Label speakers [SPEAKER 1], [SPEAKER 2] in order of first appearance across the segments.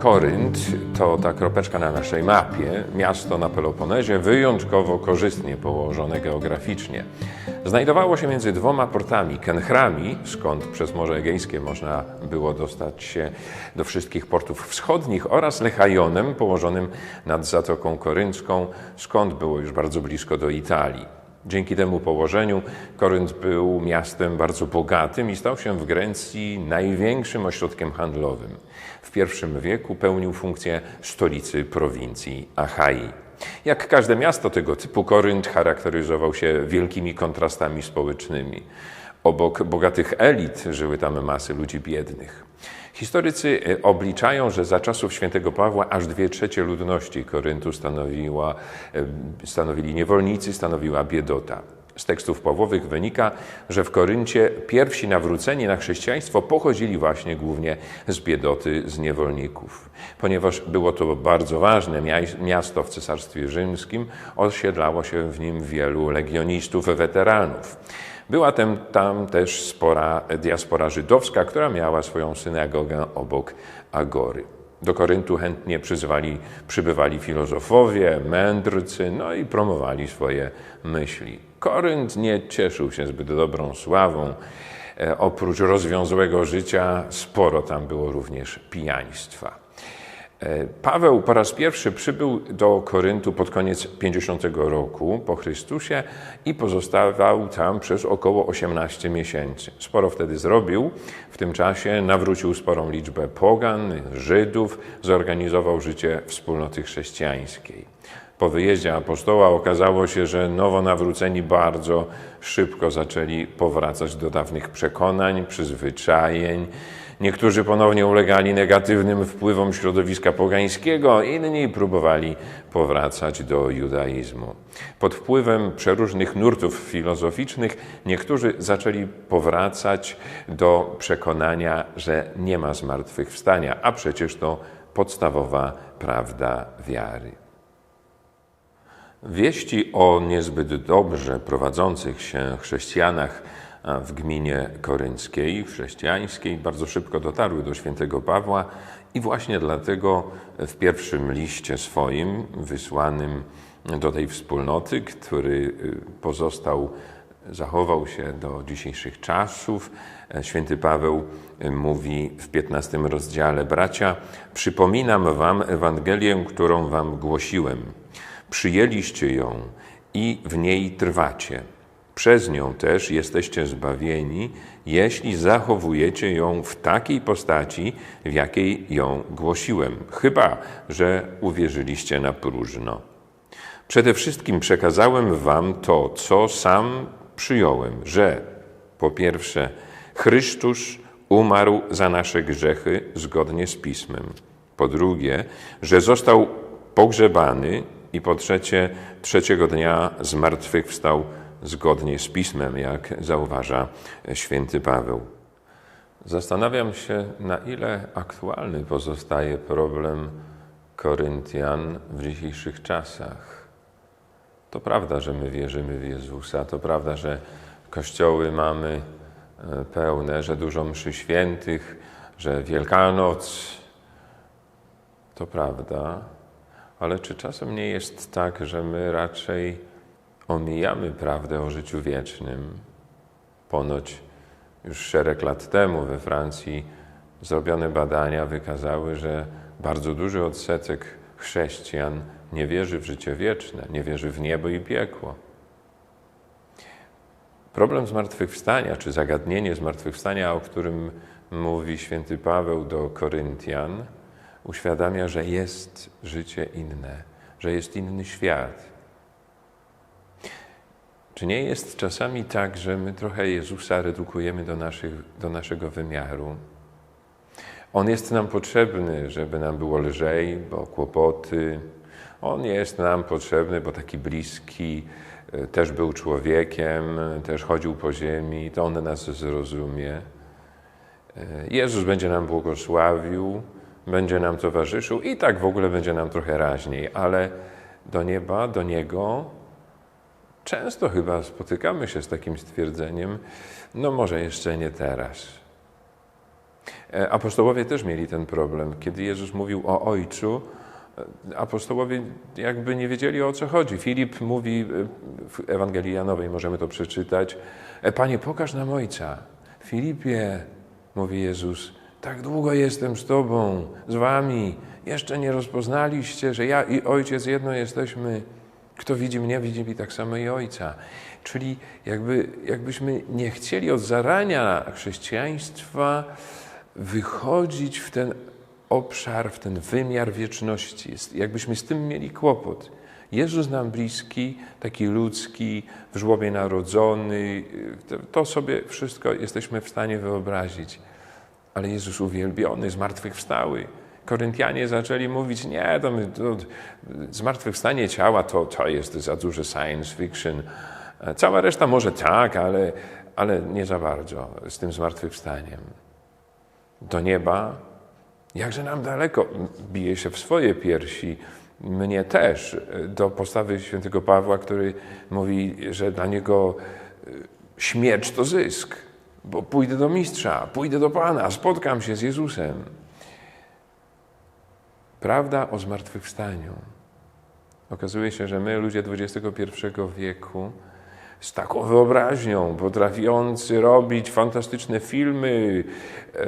[SPEAKER 1] Korynt to ta kropeczka na naszej mapie, miasto na Peloponezie, wyjątkowo korzystnie położone geograficznie. Znajdowało się między dwoma portami, Kenchrami, skąd przez Morze Egejskie można było dostać się do wszystkich portów wschodnich, oraz Lechajonem, położonym nad Zatoką Koryncką, skąd było już bardzo blisko do Italii. Dzięki temu położeniu Korynt był miastem bardzo bogatym i stał się w Grecji największym ośrodkiem handlowym. W I wieku pełnił funkcję stolicy prowincji Achai. Jak każde miasto tego typu, Korynt charakteryzował się wielkimi kontrastami społecznymi. Obok bogatych elit żyły tam masy ludzi biednych. Historycy e, obliczają, że za czasów świętego Pawła aż dwie trzecie ludności Koryntu stanowiła, e, stanowili niewolnicy, stanowiła biedota. Z tekstów Pawłowych wynika, że w Koryncie pierwsi nawróceni na chrześcijaństwo pochodzili właśnie głównie z biedoty, z niewolników. Ponieważ było to bardzo ważne miasto w Cesarstwie Rzymskim, osiedlało się w nim wielu legionistów, weteranów. Była tam, tam też spora diaspora żydowska, która miała swoją synagogę obok Agory. Do Koryntu chętnie przyzwali, przybywali filozofowie, mędrcy, no i promowali swoje myśli. Korynt nie cieszył się zbyt dobrą sławą. E, oprócz rozwiązłego życia, sporo tam było również pijaństwa. E, Paweł po raz pierwszy przybył do Koryntu pod koniec 50 roku po Chrystusie i pozostawał tam przez około 18 miesięcy. Sporo wtedy zrobił. W tym czasie nawrócił sporą liczbę pogan, Żydów, zorganizował życie wspólnoty chrześcijańskiej. Po wyjeździe apostoła okazało się, że nowo nawróceni bardzo szybko zaczęli powracać do dawnych przekonań, przyzwyczajeń, Niektórzy ponownie ulegali negatywnym wpływom środowiska pogańskiego, inni próbowali powracać do judaizmu. Pod wpływem przeróżnych nurtów filozoficznych niektórzy zaczęli powracać do przekonania, że nie ma zmartwychwstania, a przecież to podstawowa prawda wiary. Wieści o niezbyt dobrze prowadzących się chrześcijanach w gminie korynckiej, chrześcijańskiej, bardzo szybko dotarły do świętego Pawła i właśnie dlatego w pierwszym liście swoim, wysłanym do tej wspólnoty, który y, pozostał, zachował się do dzisiejszych czasów, e, święty Paweł y, mówi w 15 rozdziale: Bracia, przypominam Wam Ewangelię, którą Wam głosiłem. Przyjęliście ją i w niej trwacie przez nią też jesteście zbawieni, jeśli zachowujecie ją w takiej postaci, w jakiej ją głosiłem, chyba że uwierzyliście na próżno. Przede wszystkim przekazałem Wam to, co sam przyjąłem, że po pierwsze, Chrystus umarł za nasze grzechy zgodnie z Pismem. Po drugie, że został pogrzebany i po trzecie, trzeciego dnia zmartwychwstał zgodnie z pismem, jak zauważa święty Paweł. Zastanawiam się, na ile aktualny pozostaje problem Koryntian w dzisiejszych czasach. To prawda, że my wierzymy w Jezusa, to prawda, że kościoły mamy e, pełne, że dużo mszy świętych, że Wielkanoc. To prawda, ale czy czasem nie jest tak, że my raczej omijamy prawdę o życiu wiecznym. Ponoć już szereg lat temu we Francji zrobione badania wykazały, że bardzo duży odsetek chrześcijan nie wierzy w życie wieczne, nie wierzy w niebo i piekło. Problem zmartwychwstania, czy zagadnienie zmartwychwstania, o którym mówi święty Paweł do Koryntian, uświadamia, że jest życie inne, że jest inny świat, czy nie jest czasami tak, że my trochę Jezusa redukujemy do, naszych, do naszego wymiaru? On jest nam potrzebny, żeby nam było lżej, bo kłopoty. On jest nam potrzebny, bo taki bliski, e, też był człowiekiem, też chodził po ziemi, to On nas zrozumie. E, Jezus będzie nam błogosławił, będzie nam towarzyszył i tak w ogóle będzie nam trochę raźniej, ale do nieba, do Niego Często chyba spotykamy się z takim stwierdzeniem, no może jeszcze nie teraz. E, Apostołowie też mieli ten problem. Kiedy Jezus mówił o Ojcu, e, apostołowie jakby nie wiedzieli o co chodzi. Filip mówi e, w Ewangelii Janowej, możemy to przeczytać, "E, Panie, pokaż nam Ojca. Filipie, mówi Jezus, tak długo jestem z Tobą, z Wami, jeszcze nie rozpoznaliście, że ja i Ojciec jedno jesteśmy. Kto widzi mnie, widzi mi tak samo i Ojca. Czyli jakby, jakbyśmy nie chcieli od zarania chrześcijaństwa wychodzić w ten obszar, w ten wymiar wieczności. Jakbyśmy z tym mieli kłopot. Jezus nam bliski, taki ludzki, w żłobie narodzony, to sobie wszystko jesteśmy w stanie wyobrazić. Ale Jezus uwielbiony, zmartwychwstały. Koryntianie zaczęli mówić, nie, to, my, to zmartwychwstanie ciała to, to jest za duże science fiction. Cała reszta może tak, ale, ale nie za bardzo z tym zmartwychwstaniem. Do nieba, jakże nam daleko, bije się w swoje piersi, mnie też, do postawy świętego Pawła, który mówi, że dla niego y, śmierć to zysk, bo pójdę do mistrza, pójdę do Pana, spotkam się z Jezusem. Prawda o zmartwychwstaniu. Okazuje się, że my, ludzie XXI wieku, z taką wyobraźnią, potrafiący robić fantastyczne filmy, e,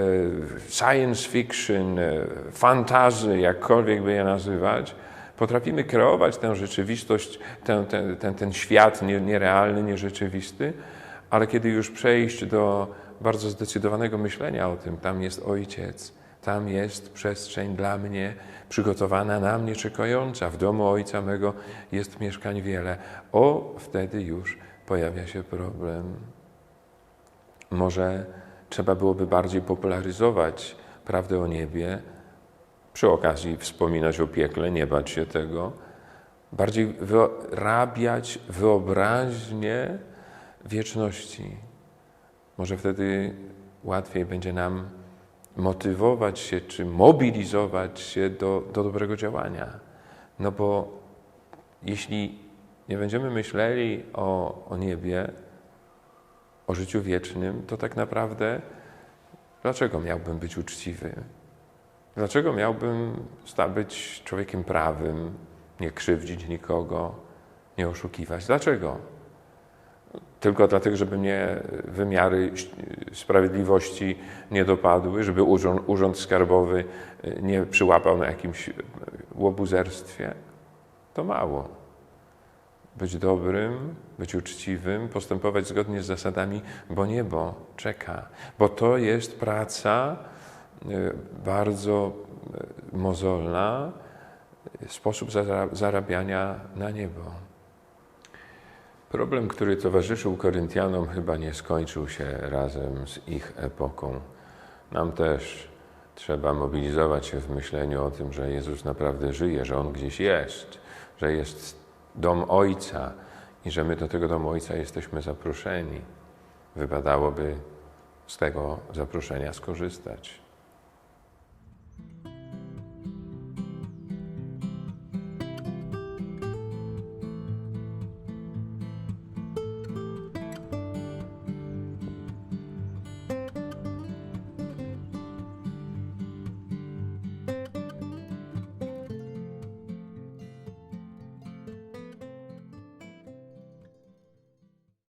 [SPEAKER 1] science fiction, e, fantazy, jakkolwiek by je nazywać, potrafimy kreować tę rzeczywistość, ten, ten, ten, ten świat nie- nierealny, nierzeczywisty, ale kiedy już przejść do bardzo zdecydowanego myślenia o tym, tam jest Ojciec, tam jest przestrzeń dla mnie przygotowana na mnie czekająca. W domu Ojca mego jest mieszkań wiele. O, wtedy już pojawia się problem. Może trzeba byłoby bardziej popularyzować prawdę o niebie, przy okazji wspominać o piekle, nie bać się tego, bardziej wyrabiać wyobraźnię wieczności. Może wtedy łatwiej będzie nam motywować się czy mobilizować się do, do dobrego działania. No bo jeśli nie będziemy myśleli o, o niebie, o życiu wiecznym, to tak naprawdę dlaczego miałbym być uczciwy? Dlaczego miałbym być człowiekiem prawym, nie krzywdzić nikogo, nie oszukiwać? Dlaczego? Tylko dlatego, żeby mnie wymiary sprawiedliwości nie dopadły, żeby urząd, urząd skarbowy nie przyłapał na jakimś łobuzerstwie? To mało. Być dobrym, być uczciwym, postępować zgodnie z zasadami, bo niebo czeka. Bo to jest praca y, bardzo y, mozolna, y, sposób zara- zarabiania na niebo. Problem, który towarzyszył Koryntianom, chyba nie skończył się razem z ich epoką. Nam też trzeba mobilizować się w myśleniu o tym, że Jezus naprawdę żyje, że On gdzieś jest, że jest dom Ojca i że my do tego domu Ojca jesteśmy zaproszeni. Wypadałoby z tego zaproszenia skorzystać.